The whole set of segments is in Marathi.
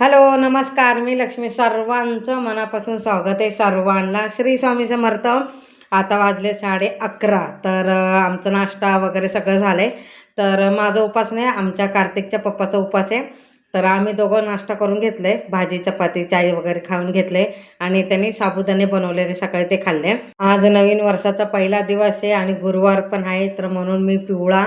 हॅलो नमस्कार. मी लक्ष्मी सर्वांचं मनापासून स्वागत आहे सर्वांना. श्री स्वामी समर्थ. आता वाजले साडे अकरा. तर आमचं आमचा नाश्ता वगैरे सगळं झालं आहे तर माझा उपास नाही आमच्या कार्तिकच्या पप्पाचा उपास आहे. तर आम्ही दोघं नाश्ता करून घेतले भाजी चपाती चाय वगैरे खाऊन घेतले आणि त्यांनी साबुदाणे बनवलेले सकाळी ते खाल्ले. आज नवीन वर्षाचा पहिला दिवस आहे आणि गुरुवार पण आहे. तर म्हणून मी पिवळा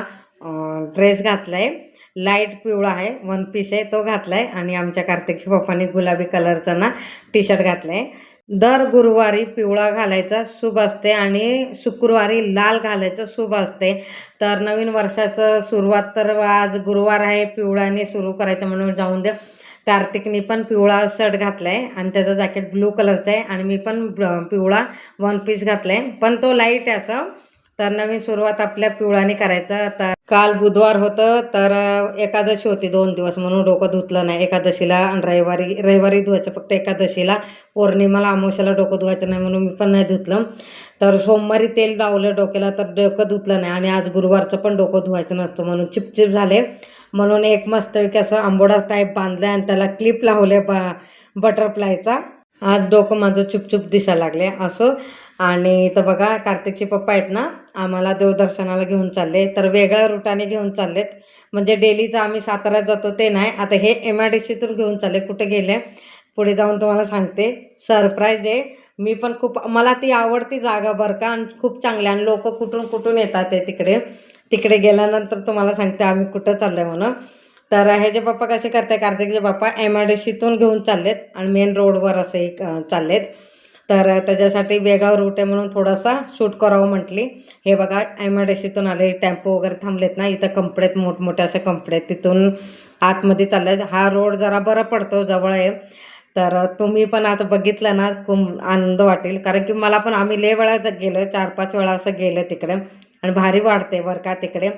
ड्रेस घातला आहे लाइट पिवळा आहे वन पीस आहे तो घातला आहे आणि आमच्या कार्तिकच्या पप्पांनी गुलाबी कलरचा ना टी शर्ट आहे दर गुरुवारी पिवळा घालायचा शुभ असते. आणि शुक्रवारी लाल घालायचं शुभ असते. तर नवीन वर्षाचं सुरुवात तर आज गुरुवार आहे पिवळ्याने सुरू करायचं म्हणून जाऊन दे. कार्तिकनी पण पिवळा शर्ट घातला आहे आणि त्याचं जॅकेट ब्लू कलरचं आहे. आणि मी पण पिवळा वन पीस घातला आहे पण तो लाइट आहे असं तर नवीन सुरुवात आपल्या पिवळाने करायचं. तर काल बुधवार होतं तर एकादशी होती दोन दिवस म्हणून डोकं धुतलं नाही एकादशीला. आणि रविवारी रविवारी धुवायचं फक्त एकादशीला. पौर्णिमाला अमावश्याला डोकं धुवायचं नाही म्हणून मी पण नाही धुतलं. तर सोमवारी तेल लावलं डोक्याला तर डोकं धुतलं नाही. आणि आज गुरुवारचं पण डोकं धुवायचं नसतं म्हणून चिपचिप झाले. म्हणून एक मस्तपैकी असं आंबोडा टाईप बांधलं आणि त्याला क्लिप लावले ब बटरफ्लायचा आज डोकं माझं चुपचुप दिसायला लागले. असं आणि इथं बघा कार्तिकचे पप्पा आहेत ना आम्हाला देवदर्शनाला घेऊन चालले. तर वेगळ्या रुटाने घेऊन चाललेत. म्हणजे डेलीचं आम्ही साताऱ्यात जातो ते नाही. आता हे एम आय डी सीतून घेऊन चालले कुठे गेले? पुढे जाऊन तुम्हाला सांगते. सरप्राईज आहे. मी पण खूप मला ती आवडती जागा बरं का आणि खूप चांगली. आणि लोक कुठून कुठून येतात ते तिकडे. तिकडे गेल्यानंतर तुम्हाला सांगते आम्ही कुठं चाललोय म्हणून. तर ह्याचे पप्पा कसे करते कार्तिकचे पप्पा एम आय डी सीतून घेऊन चाललेत. आणि मेन रोडवर असे चाललेत. तर त्याच्यासाठी वेगळा रूट आहे म्हणून थोडासा शूट करावं म्हटली. हे बघा एम आय डी सीतून आले टेम्पो वगैरे थांबलेत ना इथं कंपडे आहेत मोठमोठे असे कंपडे आहेत. तिथून आतमध्ये चालले हा रोड जरा बरा पडतो जवळ आहे. तर तुम्ही पण आता बघितलं ना खूप आनंद वाटेल. कारण की मला पण आम्ही लय वेळा गेलो चार पाच वेळा असं गेलं तिकडे. आणि भारी वाढते बरं का तिकडे.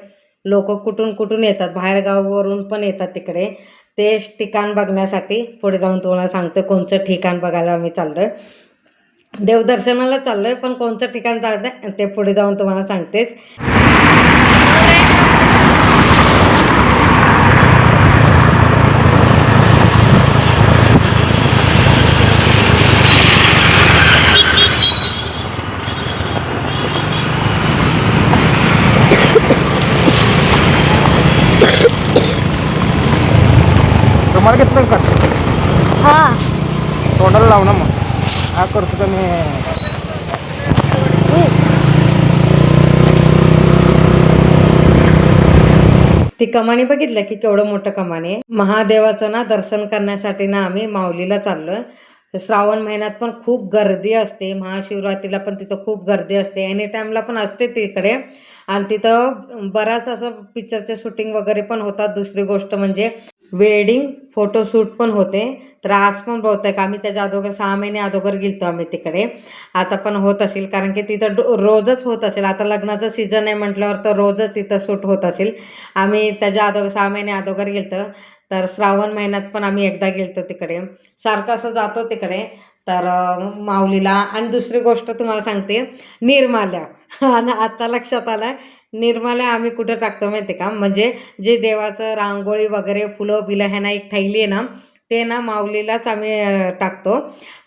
लोक कुठून कुठून येतात बाहेरगावावरून पण येतात तिकडे. ते ठिकाण बघण्यासाठी पुढे जाऊन तुम्हाला सांगते कोणचं ठिकाण बघायला आम्ही चाललो आहे देवदर्शनाला चाललोय पण कोणतं ठिकाण जायचं ते पुढे जाऊन तुम्हाला सांगतेच. रुमाल घेतलं का? हा. तोंडाला लाव ना मग. हा करतो का मी? ती कमानी बघितलं की केवढं मोठं कमानी आहे? महादेवाचं ना दर्शन करण्यासाठी ना आम्ही माऊलीला चाललोय. श्रावण महिन्यात पण खूप गर्दी असते. महाशिवरात्रीला पण तिथं खूप गर्दी असते. एनी टाईमला पण असते तिकडे. आणि तिथं बराच असं पिक्चरचे शूटिंग वगैरे पण होतात. दुसरी गोष्ट म्हणजे वेडिंग फोटोशूट पण होते. तर आज पण बहुतेक. आम्ही त्याच्या अगोदर सहा महिने अगोदर गेलतो आम्ही तिकडे. आता पण होत असेल कारण की तिथं डो- रोजच होत असेल. आता लग्नाचं सीझन आहे म्हटल्यावर तर रोजच तिथं शूट होत असेल. आम्ही त्याच्या अगोदर सहा महिने अगोदर गेलतो. तर श्रावण महिन्यात पण आम्ही एकदा गेलतो तिकडे. सारखं असं जातो तिकडे. तर माऊलीला आणि दुसरी गोष्ट तुम्हाला सांगते निर्माल्या. आणि आता लक्षात आलं निर्माल्या आम्ही कुठं टाकतो माहिती का? म्हणजे जे देवाचं रांगोळी वगैरे फुलं बिलं ह्यांना एक थैली आहे ना ते ना माऊलीलाच आम्ही टाकतो.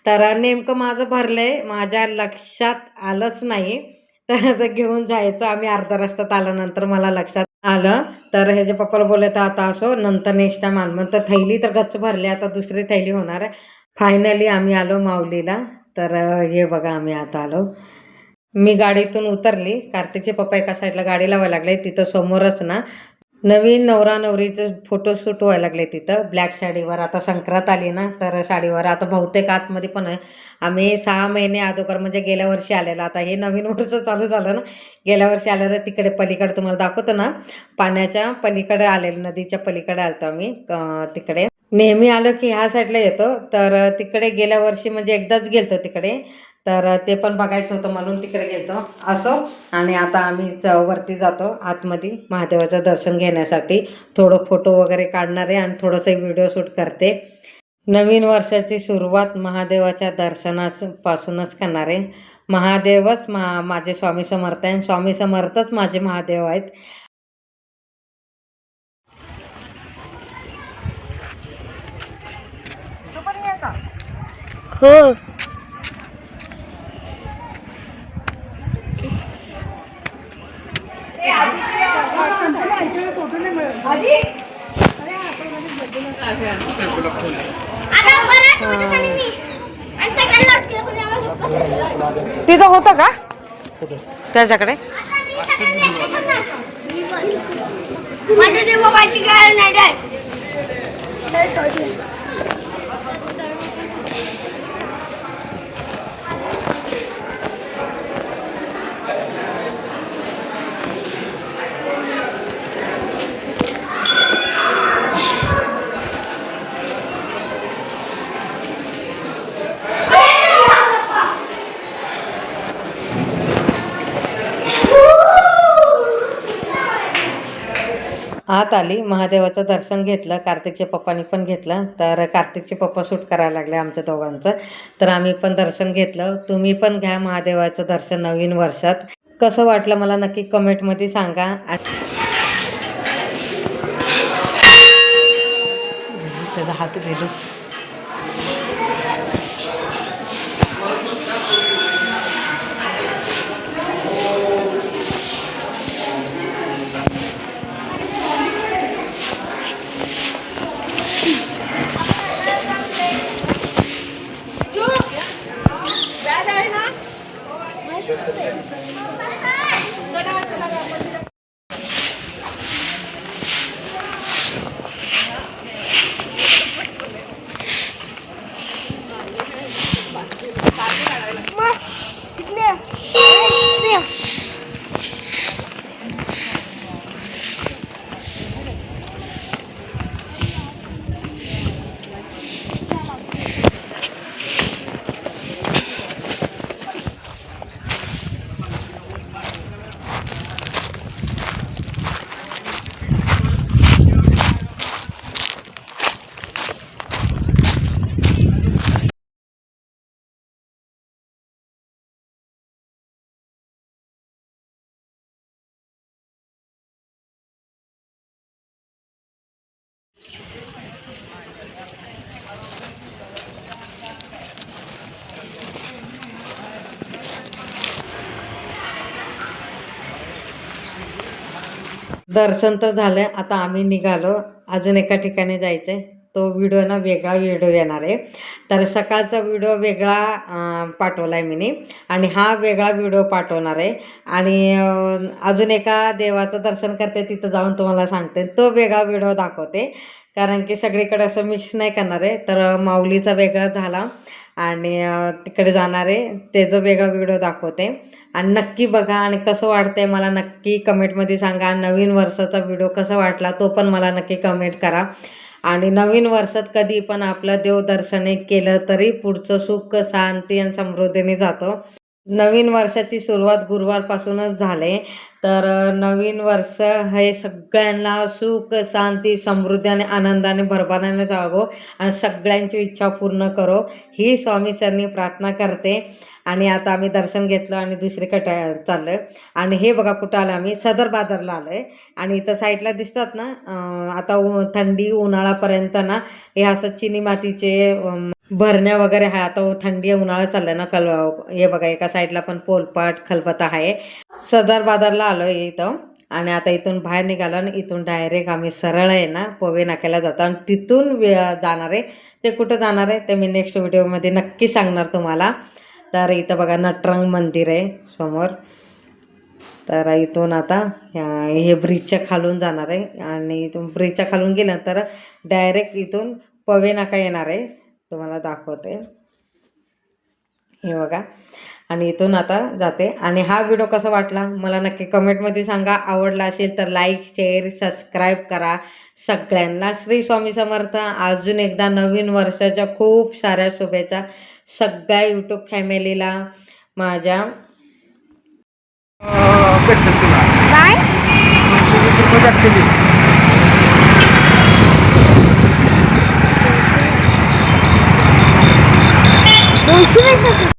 तर नेमकं माझं भरलंय माझ्या लक्षात आलंच नाही. तर आता घेऊन जायचं आम्ही अर्धा रस्त्यात आल्यानंतर मला लक्षात आलं. तर ह्याच्या पप्पाला बोलले तर आता असो नंतर नेक्स्ट टाइम आलं मग तर थैली तर गच्च भरली आता दुसरी थैली होणार आहे. फायनली आम्ही आलो माऊलीला. तर हे बघा आम्ही आता आलो. मी गाडीतून उतरली. कार्तिकचे पप्पा एका साईडला गाडी लावायला लागले. तिथं समोरच ना नवीन नवरा नवरीचं फोटोशूट व्हायला लागले तिथं. ब्लॅक साडीवर. आता संक्रांत आली ना तर साडीवर. आता बहुतेक आतमध्ये पण आहे. आम्ही सहा महिने अगोदर म्हणजे गेल्या वर्षी आलेलं. आता हे नवीन वर्ष चालू झालं ना. गेल्या वर्षी आलेलं तिकडे पलीकडे तुम्हाला दाखवतो ना. पाण्याच्या पलीकडे आलेलं नदीच्या पलीकडे आलतो आम्ही तिकडे. नेहमी आलो की ह्या साईडला येतो. तर तिकडे गेल्या वर्षी म्हणजे एकदाच गेलतो तिकडे. तर ते पण बघायचं होतं म्हणून तिकडे गेलतो. असो आणि आता आम्ही च- वरती जातो आतमध्ये महादेवाचं दर्शन घेण्यासाठी. थोडं फोटो वगैरे काढणार आहे आणि थोडंसं व्हिडिओ शूट करते. नवीन वर्षाची सुरुवात महादेवाच्या दर्शनापासूनच करणार आहे. महादेवच मा माझे स्वामी समर्थ आहे. आणि स्वामी समर्थच माझे महादेव आहेत. हो. तिथं होतं का? त्याच्याकडे? मोबाईलची काय नाही आत आली महादेवाचं दर्शन घेतलं कार्तिकच्या पप्पांनी पण घेतलं तर कार्तिकचे पप्पा सूट करायला लागले आमच्या दोघांचं. तर आम्ही पण दर्शन घेतलं. तुम्ही पण घ्या महादेवाचं दर्शन नवीन वर्षात. कसं वाटलं मला नक्की कमेंटमध्ये सांगा. त्याचा हात गेलो. दर्शन तर झालं आहे आता आम्ही निघालो. अजून एका ठिकाणी जायचं आहे तो व्हिडिओ ना वेगळा व्हिडिओ येणार आहे. तर सकाळचा व्हिडिओ वेगळा पाठवला आहे मी आणि हा वेगळा व्हिडिओ पाठवणार आहे. आणि अजून एका देवाचं दर्शन करते तिथं जाऊन तुम्हाला सांगते. तो वेगळा व्हिडिओ दाखवते. कारण की सगळीकडे असं मिक्स नाही करणार आहे. तर माऊलीचा वेगळा झाला. आणि तिकडे जाणार आहे त्याचं वेगळा व्हिडिओ दाखवते. आणि नक्की बघा आणि कसं वाटतंय मला नक्की कमेंटमध्ये सांगा. नवीन वर्षाचा व्हिडिओ कसा वाटला तो पण मला नक्की कमेंट करा. आणि नवीन वर्षात कधी पण आपलं देवदर्शन केलं तरी पुढचं सुख शांती आणि समृद्धीने जातो. नवीन वर्षाची सुरुवात गुरुवारपासूनच झाले. तर नवीन वर्ष हे सगळ्यांना सुख शांती समृद्धी आणि आनंदाने भरभराने जागो आणि सगळ्यांची इच्छा पूर्ण करो. ही स्वामीचरणी प्रार्थना करते. आणि आता आम्ही दर्शन घेतलं आणि दुसरीकडे चाललो आहे आणि हे बघा कुठं आलं आम्ही? सदर बाजारला आलो आहे आणि इथं साईडला दिसतात ना आता उ थंडी उन्हाळापर्यंत ना हे असं चिनी मातीचे भरण्या वगैरे आहे. आता थंडी उन्हाळा चालला ना कल हे बघा एका साईडला पण पोलपाट खलपता आहे. सदर बाजारला आलो आहे इथं. आणि आता इथून बाहेर निघालो आणि इथून डायरेक्ट आम्ही सरळ आहे ना पोवे नाक्याला जातो. आणि तिथून जाणार आहे. ते कुठं जाणार आहे ते मी नेक्स्ट व्हिडिओमध्ये नक्की सांगणार तुम्हाला. तर इथं बघा नटरंग मंदिर आहे समोर. तर इथून आता हे ब्रिजच्या खालून जाणार आहे. आणि इथून ब्रिजच्या खालून गेल्यानंतर डायरेक्ट इथून पवे नाका येणार आहे. तुम्हाला दाखवते. हे बघा. आणि इथून आता जाते. आणि हा व्हिडिओ कसा वाटला? मला नक्की कमेंटमध्ये सांगा. आवडला असेल तर लाईक शेअर सबस्क्राईब करा. सगळ्यांना श्री स्वामी समर्थ. अजून एकदा नवीन वर्षाच्या खूप साऱ्या शुभेच्छा सगळ्या यूट्यूब फॅमिलीला माझ्या काय? Dövüşürüz zaten.